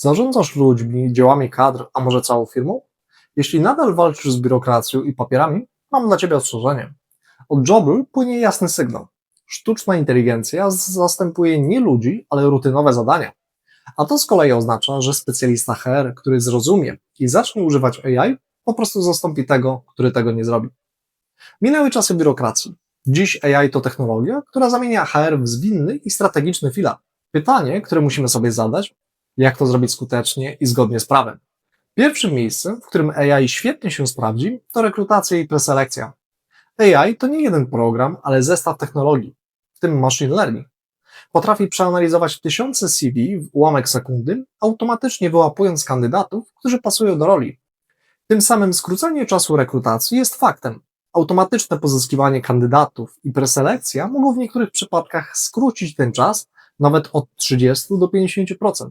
Zarządzasz ludźmi, dziełami kadr, a może całą firmą? Jeśli nadal walczysz z biurokracją i papierami, mam dla Ciebie ostrzeżenie. Od jobu płynie jasny sygnał. Sztuczna inteligencja zastępuje nie ludzi, ale rutynowe zadania. A to z kolei oznacza, że specjalista HR, który zrozumie i zacznie używać AI, po prostu zastąpi tego, który tego nie zrobi. Minęły czasy biurokracji. Dziś AI to technologia, która zamienia HR w zwinny i strategiczny filar. Pytanie, które musimy sobie zadać, jak to zrobić skutecznie i zgodnie z prawem. Pierwszym miejscem, w którym AI świetnie się sprawdzi, to rekrutacja i preselekcja. AI to nie jeden program, ale zestaw technologii, w tym machine learning. Potrafi przeanalizować tysiące CV w ułamek sekundy, automatycznie wyłapując kandydatów, którzy pasują do roli. Tym samym skrócenie czasu rekrutacji jest faktem. Automatyczne pozyskiwanie kandydatów i preselekcja mogą w niektórych przypadkach skrócić ten czas nawet od 30 do 50%.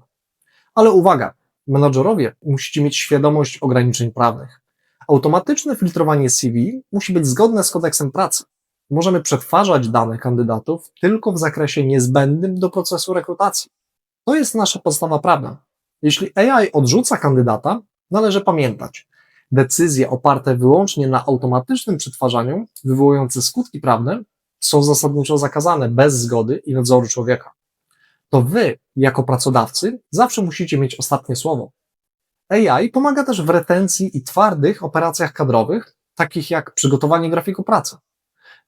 Ale uwaga, menadżerowie musicie mieć świadomość ograniczeń prawnych. Automatyczne filtrowanie CV musi być zgodne z kodeksem pracy. Możemy przetwarzać dane kandydatów tylko w zakresie niezbędnym do procesu rekrutacji. To jest nasza podstawa prawna. Jeśli AI odrzuca kandydata, należy pamiętać, decyzje oparte wyłącznie na automatycznym przetwarzaniu, wywołujące skutki prawne, są zasadniczo zakazane bez zgody i nadzoru człowieka to wy, jako pracodawcy, zawsze musicie mieć ostatnie słowo. AI pomaga też w retencji i twardych operacjach kadrowych, takich jak przygotowanie grafiku pracy.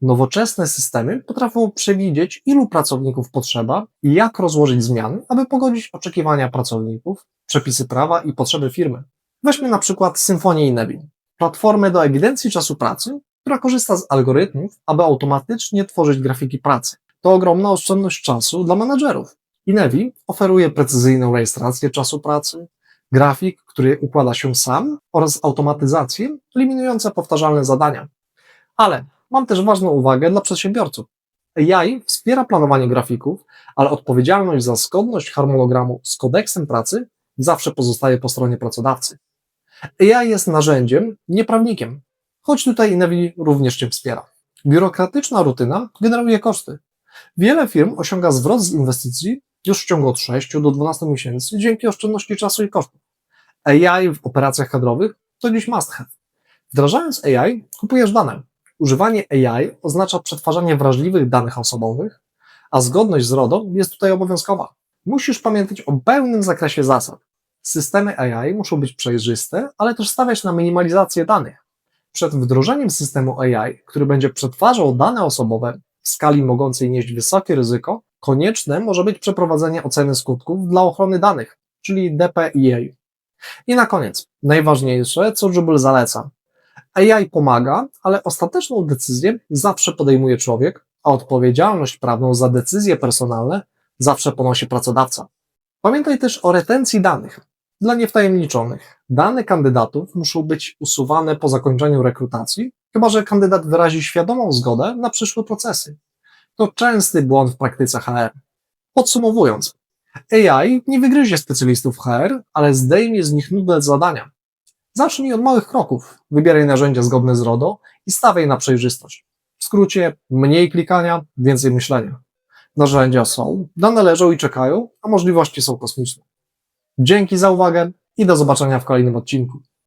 Nowoczesne systemy potrafią przewidzieć, ilu pracowników potrzeba i jak rozłożyć zmiany, aby pogodzić oczekiwania pracowników, przepisy prawa i potrzeby firmy. Weźmy na przykład Symfonię i Nevin, platformę do ewidencji czasu pracy, która korzysta z algorytmów, aby automatycznie tworzyć grafiki pracy. To ogromna oszczędność czasu dla menedżerów. Inevi oferuje precyzyjną rejestrację czasu pracy, grafik, który układa się sam oraz automatyzację eliminujące powtarzalne zadania. Ale mam też ważną uwagę dla przedsiębiorców. AI wspiera planowanie grafików, ale odpowiedzialność za zgodność harmonogramu z kodeksem pracy zawsze pozostaje po stronie pracodawcy. AI jest narzędziem, nie prawnikiem, choć tutaj Inevi również Cię wspiera. Biurokratyczna rutyna generuje koszty. Wiele firm osiąga zwrot z inwestycji już w ciągu od 6 do 12 miesięcy dzięki oszczędności czasu i kosztów. AI w operacjach kadrowych to dziś must have. Wdrażając AI, kupujesz dane. Używanie AI oznacza przetwarzanie wrażliwych danych osobowych, a zgodność z RODO jest tutaj obowiązkowa. Musisz pamiętać o pełnym zakresie zasad. Systemy AI muszą być przejrzyste, ale też stawiać na minimalizację danych. Przed wdrożeniem systemu AI, który będzie przetwarzał dane osobowe w skali mogącej nieść wysokie ryzyko, Konieczne może być przeprowadzenie oceny skutków dla ochrony danych, czyli DPIA. I na koniec, najważniejsze, co Jubel zaleca. AI pomaga, ale ostateczną decyzję zawsze podejmuje człowiek, a odpowiedzialność prawną za decyzje personalne zawsze ponosi pracodawca. Pamiętaj też o retencji danych. Dla niewtajemniczonych, dane kandydatów muszą być usuwane po zakończeniu rekrutacji, chyba że kandydat wyrazi świadomą zgodę na przyszłe procesy. To częsty błąd w praktyce HR. Podsumowując, AI nie wygryzie specjalistów HR, ale zdejmie z nich nudne zadania. Zacznij od małych kroków, wybieraj narzędzia zgodne z RODO i stawiaj na przejrzystość. W skrócie, mniej klikania, więcej myślenia. Narzędzia są, dane leżą i czekają, a możliwości są kosmiczne. Dzięki za uwagę i do zobaczenia w kolejnym odcinku.